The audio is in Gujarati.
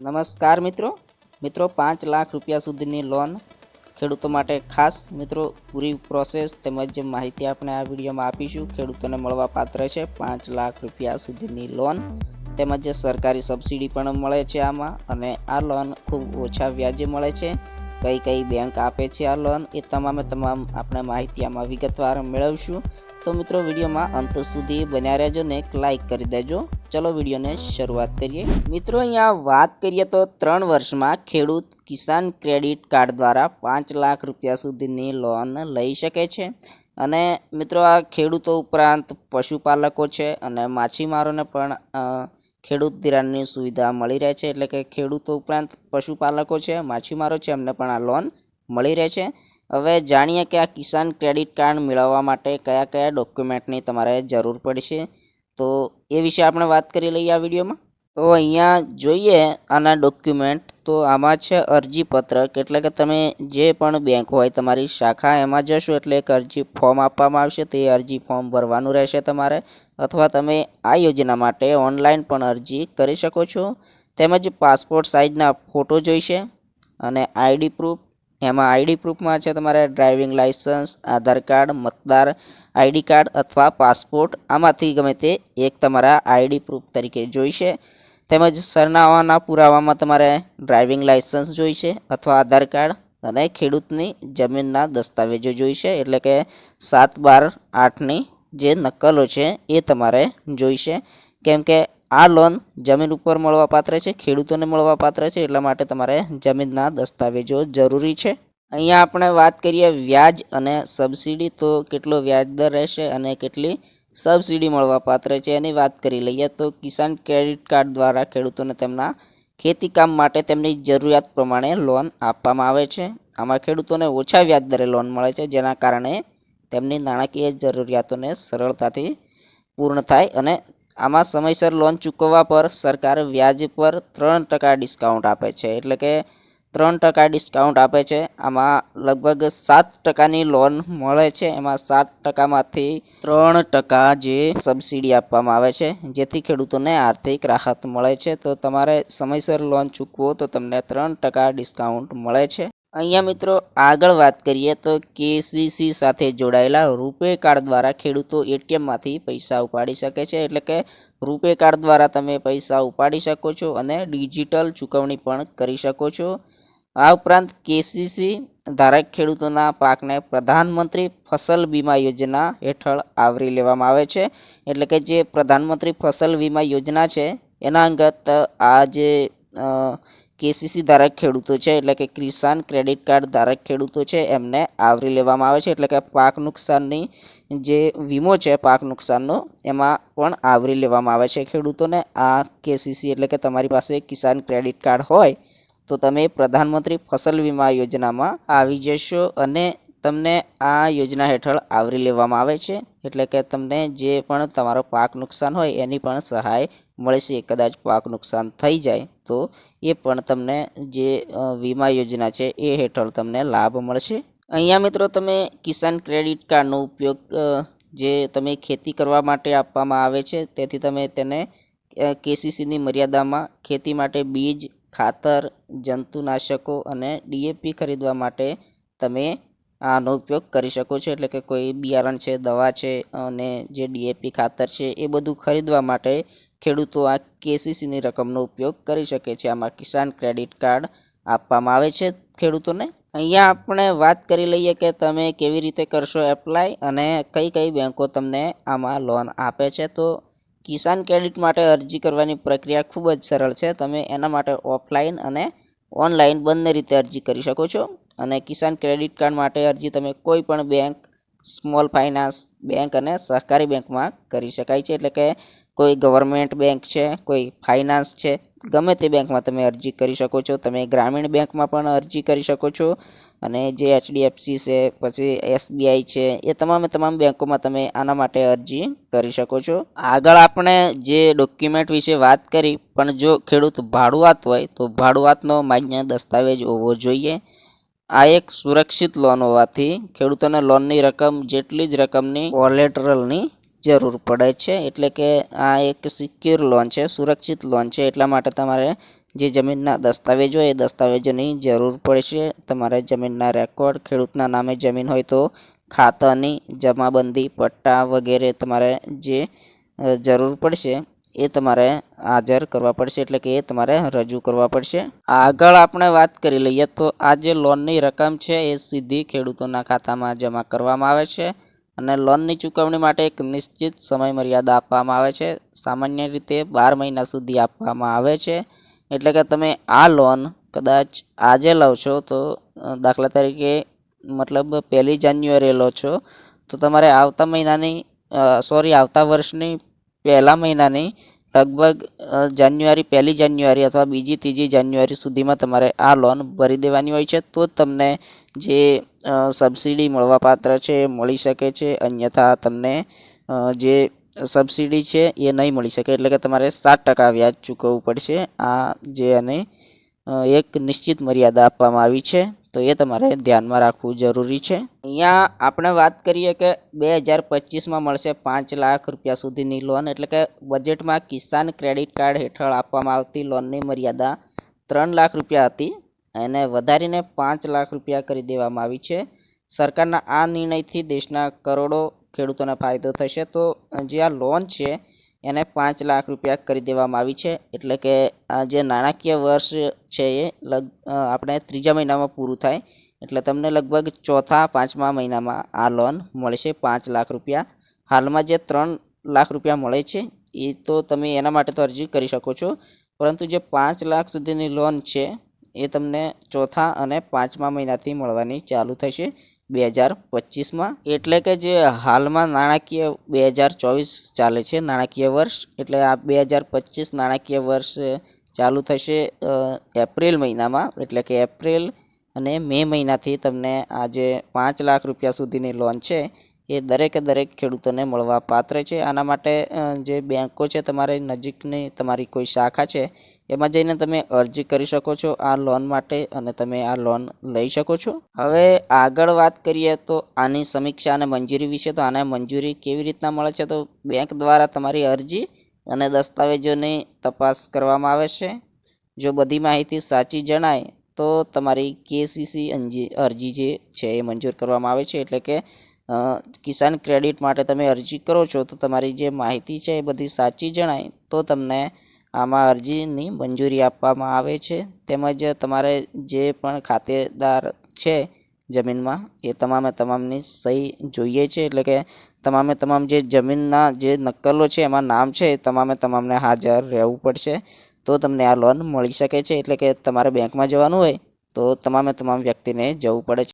નમસ્કાર મિત્રો. મિત્રો, પાંચ લાખ રૂપિયા સુધીની લોન ખેડૂતો માટે ખાસ. મિત્રો, પૂરી પ્રોસેસ તેમજ માહિતી આપણે આ વિડીયોમાં આપીશું. ખેડૂતોને મળવા પાત્ર છે પાંચ લાખ રૂપિયા સુધીની લોન તેમજ સરકારી સબસિડી પણ મળે છે આમાં અને આ લોન ખૂબ ઓછા વ્યાજે મળે છે. કઈ કઈ બેંક આપે છે આ લોન એ તમામે તમામ આપણે માહિતી આમાં વિગતવાર મેળવશું. તો મિત્રો, વિડીયોમાં અંત સુધી બન્યા રહેજો ને એક લાઈક કરી દેજો. ચલો વિડીયોને શરૂઆત કરીએ. મિત્રો, અહીંયા વાત કરીએ તો ત્રણ વર્ષમાં ખેડૂત કિસાન ક્રેડિટ કાર્ડ દ્વારા પાંચ લાખ રૂપિયા સુધીની લોન લઈ શકે છે. અને મિત્રો, આ ખેડૂતો ઉપરાંત પશુપાલકો છે અને માછીમારોને પણ ખેડૂત ધિરાણની સુવિધા મળી રહે છે. એટલે કે ખેડૂતો ઉપરાંત પશુપાલકો છે, માછીમારો છે, એમને પણ આ લોન મળી રહે છે. હવે જાણીએ કે આ કિસાન ક્રેડિટ કાર્ડ મેળવવા માટે કયા કયા ડોક્યુમેન્ટની તમારે જરૂર પડશે. તો એ વિશે આપણે વાત કરી લઈએ આ વિડીયોમાં. તો અહીંયા જોઈએ આના ડોક્યુમેન્ટ. તો આમાં છે અરજીપત્રક એટલે કે તમે જે પણ બેંક હોય તમારી શાખા એમાં જશો એટલે એક અરજી ફોર્મ આપવામાં આવશે. તે અરજી ફોર્મ ભરવાનું રહેશે તમારે. અથવા તમે આ યોજના માટે ઓનલાઈન પણ અરજી કરી શકો છો. તેમજ પાસપોર્ટ સાઇઝના ફોટો જોઈશે. અને આઈડી પ્રૂફ એમાં આઈડી પ્રૂફમાં છે તમારે ડ્રાઇવિંગ લાઇસન્સ આધાર કાર્ડ, મતદાર આઈડી કાર્ડ અથવા પાસપોર્ટ. આમાંથી ગમે તે એક તમારા આઈડી પ્રૂફ તરીકે જોઈશે તેમજ સરનામાના પુરાવામાં તમારે ડ્રાઇવિંગ લાઇસન્સ જોઈશે અથવા આધાર કાર્ડ અને ખેડૂતની જમીનના દસ્તાવેજો જોઈશે એટલે કે સાત બાર આઠની જે નકલો છે એ તમારે જોઈશે કેમ કે આ લોન જમીન ઉપર મળવાપાત્ર છે, ખેડૂતોને મળવાપાત્ર છે, એટલા માટે તમારે જમીનના દસ્તાવેજો જરૂરી છે. અહીંયા આપણે વાત કરીએ વ્યાજ અને સબસિડી, તો કેટલો વ્યાજ દર રહેશે અને કેટલી સબસિડી મળવાપાત્ર છે એની વાત કરી લઈએ તો કિસાન ક્રેડિટ કાર્ડ દ્વારા ખેડૂતોને તેમના ખેતી કામ માટે તેમની જરૂરિયાત પ્રમાણે લોન આપવામાં આવે છે. આમાં ખેડૂતોને ઓછા વ્યાજ દરે લોન મળે છે, જેના કારણે તેમની નાણાકીય જરૂરિયાતોને સરળતાથી પૂર્ણ થાય અને આમાં સમયસર લોન ચૂકવવા પર સરકાર વ્યાજ પર ત્રણ ટકા ડિસ્કાઉન્ટ આપે છે. એટલે કે ત્રણ ટકા ડિસ્કાઉન્ટ આપે છે. આમાં લગભગ સાત ટકાની લોન મળે છે. એમાં સાત ટકામાંથી ત્રણ ટકા જે સબસિડી આપવામાં આવે છે, જેથી ખેડૂતોને આર્થિક રાહત મળે છે. તો તમારે સમયસર લોન ચૂકવો તો તમને ત્રણ ટકા ડિસ્કાઉન્ટ મળે છે. અહીંયા મિત્રો આગળ વાત કરીએ તો કેસીસી સાથે જોડાયેલા રૂપે કાર્ડ દ્વારા ખેડૂતો એટીએમમાંથી પૈસા ઉપાડી શકે છે. એટલે કે રૂપે કાર્ડ દ્વારા તમે પૈસા ઉપાડી શકો છો અને ડિજિટલ ચૂકવણી પણ કરી શકો છો. આ ઉપરાંત કેસીસી ધારક ખેડૂતોના પાકને પ્રધાનમંત્રી ફસલ વીમા યોજના હેઠળ આવરી લેવામાં આવે છે. એટલે કે જે પ્રધાનમંત્રી ફસલ વીમા યોજના છે, એના અંગત આ જે કેસીસી ધારક ખેડૂતો છે, એટલે કે કિસાન ક્રેડિટ કાર્ડ ધારક ખેડૂતો છે, એમને આવરી લેવામાં આવે છે, એટલે કે પાક નુકસાનની જે વીમો છે, પાક નુકસાનનો, એમાં પણ આવરી લેવામાં આવે છે. ખેડૂતોને આ કેસીસી એટલે કે તમારી પાસે કિસાન ક્રેડિટ કાર્ડ હોય, તો તમે પ્રધાનમંત્રી ફસલ વીમા યોજનામાં આવી જશો અને તમને આ યોજના હેઠળ આવરી લેવામાં આવે છે, એટલે કે તમને જે પણ તમારો પાક નુકસાન હોય એની પણ સહાય મળશે કદાચ પાક નુકસાન થઈ જાય, તો એ પણ તમને જે વીમા યોજના છે, એ હેઠળ તમને લાભ મળશે. અહીંયા મિત્રો તમે કિસાન ક્રેડિટ કાર્ડનો ઉપયોગ જે તમે ખેતી કરવા માટે આપવામાં આવે છે, તેથી તમે તેને કેસીસીની મર્યાદામાં ખેતી માટે બીજ, ખાતર, જંતુનાશકો અને ડીએપી ખરીદવા માટે તમે આનો ઉપયોગ કરી શકો છો. એટલે કે કોઈ બિયારણ છે, દવા છે અને જે ડીએપી ખાતર છે, એ બધું ખરીદવા માટે ખેડૂતો આ કેસીસીની રકમનો ઉપયોગ કરી શકે છે. આમાં કિસાન ક્રેડિટ કાર્ડ આપવામાં આવે છે ખેડૂતોને. અહીંયા આપણે વાત કરી લઈએ કે તમે કેવી રીતે કરશો એપ્લાય અને કઈ કઈ બેંકો તમને આમાં લોન આપે છે. તો કિસાન ક્રેડિટ માટે અરજી કરવાની પ્રક્રિયા ખૂબ જ સરળ છે. તમે એના માટે ઓફલાઈન અને ઓનલાઈન બંને રીતે અરજી કરી શકો છો. અને કિસાન ક્રેડિટ કાર્ડ માટે અરજી તમે કોઈ પણ બેંક, સ્મોલ ફાઇનાન્સ બેંક અને સહકારી બેંકમાં કરી શકાય છે. એટલે કે કોઈ ગવર્મેન્ટ બેંક છે, કોઈ ફાઇનાન્સ છે, ગમે તે બેંકમાં તમે અરજી કરી શકો છો. તમે ગ્રામીણ બેંકમાં પણ અરજી કરી શકો છો અને જે એચડીએફસી છે, પછી એસબીઆઈ છે, એ તમામે તમામ બેંકોમાં તમે આના માટે અરજી કરી શકો છો. આગળ આપણે જે ડોક્યુમેન્ટ વિશે વાત કરી, પણ જો ખેડૂત ભાડુઆત હોય, તો ભાડુઆતનો માન્ય દસ્તાવેજ હોવો જોઈએ. આ એક સુરક્ષિત લોન હોવાથી ખેડૂતોને લોનની રકમ જેટલી જ રકમની કોલેટરલની જરૂર પડે છે. એટલે કે આ એક સિક્યોર લોન છે, સુરક્ષિત લોન છે. એટલા માટે તમારે જે જમીનના દસ્તાવેજો એ દસ્તાવેજોની જરૂર પડશે. તમારે જમીનના રેકોર્ડ ખેડૂતના નામે જમીન હોય તો ખાતાની જમાબંધી, પટ્ટા વગેરે તમારે જે જરૂર પડશે એ તમારે હાજર કરવા પડશે. એટલે કે એ તમારે રજૂ કરવા પડશે. આગળ આપણે વાત કરી લઈએ તો આ જે લોનની રકમ છે એ સીધી ખેડૂતોના ખાતામાં જમા કરવામાં આવે છે. અને લોનની ચૂકવણી માટે એક નિશ્ચિત સમય મર્યાદા આપવામાં આવે છે. સામાન્ય રીતે બાર મહિના સુધી આપવામાં આવે છે. એટલે કે તમે આ લોન કદાચ આજે લો છો તો દાખલા તરીકે મતલબ પહેલી જાન્યુઆરીએ લો છો, તો તમારે આવતા મહિનાની સોરી, આવતા વર્ષની પહેલા મહિનાની લગભગ જાન્યુઆરી, પહેલી જાન્યુઆરી અથવા બીજી ત્રીજી જાન્યુઆરી સુધીમાં તમારે આ લોન ભરી દેવાની હોય છે, તો જ તમને જે સબસિડી મળવાપાત્ર છે મળી શકે છે, અન્યથા તમને જે સબસિડી છે એ નહીં મળી શકે. એટલે કે તમારે સાત ટકા વ્યાજ ચૂકવવું પડશે. આ જે અને એક નિશ્ચિત મર્યાદા આપવામાં આવી છે. તો એ તમારે ધ્યાનમાં રાખવું જરૂરી છે. અહીંયા આપણે વાત કરીએ કે બે હજાર પચીસમાં મળશે પાંચ લાખ રૂપિયા સુધીની લોન, એટલે કે બજેટમાં કિસાન ક્રેડિટ કાર્ડ હેઠળ આપવામાં આવતી લોનની મર્યાદા ત્રણ લાખ રૂપિયા હતી એને વધારીને પાંચ લાખ રૂપિયા કરી દેવામાં આવી છે. સરકારના આ નિર્ણયથી દેશના કરોડો ખેડૂતોને ફાયદો થશે. તો જે આ લોન છે એને પાંચ લાખ રૂપિયા કરી દેવામાં આવી છે. એટલે કે આ જે નાણાકીય વર્ષ છે એ લગ આપણે ત્રીજા મહિનામાં પૂરું થાય. એટલે તમને લગભગ ચોથા પાંચમા મહિનામાં આ લોન મળશે પાંચ લાખ રૂપિયા. હાલમાં જે ત્રણ લાખ રૂપિયા મળે છે, એ તો તમે એના માટે તો અરજી કરી શકો છો. પરંતુ જે પાંચ લાખ સુધીની લોન છે, એ તમને ચોથા અને પાંચમા મહિનાથી મળવાની ચાલુ થશે. બે હજાર પચીસમાં. એટલે કે જે હાલમાં નાણાકીય બે હજાર ચોવીસ ચાલે છે, નાણાકીય વર્ષ. એટલે આ બે હજાર પચીસ નાણાકીય વર્ષ ચાલુ થશે એપ્રિલ મહિનામાં. એટલે કે એપ્રિલ અને મે મહિનાથી તમને આ જે પાંચ લાખ રૂપિયા સુધીની લોન છે. એ દરેકે દરેક ખેડૂતોને મળવા પાત્ર છે. આના માટે જે બેંકો છે, તમારી નજીકની તમારી કોઈ શાખા છે એમાં જઈને તમે અરજી કરી શકો છો આ લોન માટે અને તમે આ લોન લઈ શકો છો. હવે આગળ વાત કરીએ તો આની સમીક્ષા અને મંજૂરી વિશે, તો આને મંજૂરી કેવી રીતના મળે છે? તો બેંક દ્વારા તમારી અરજી અને દસ્તાવેજોની તપાસ કરવામાં આવે છે. જો બધી માહિતી સાચી જણાય, તો તમારી કેસીસી અરજી જે છે એ મંજૂર કરવામાં આવે છે. એટલે કે કિસાન ક્રેડિટ માટે તમે અરજી કરો છો, તો તમારી જે માહિતી છે એ બધી સાચી જણાય, તો તમને આમાં અરજીની મંજૂરી આપવામાં આવે છે. તેમજ તમારે જે પણ ખાતેદાર છે જમીનમાં, એ તમામે તમામની સહી જોઈએ છે. એટલે કે તમામે તમામ જે જમીનના જે નકલો છે, એમાં નામ છે, એ તમામે તમામને હાજર રહેવું પડશે. તો તમને આ લોન મળી શકે છે. એટલે કે તમારે બેંકમાં જવાનું હોય, તો તમામે તમામ વ્યક્તિને જવું પડે છે.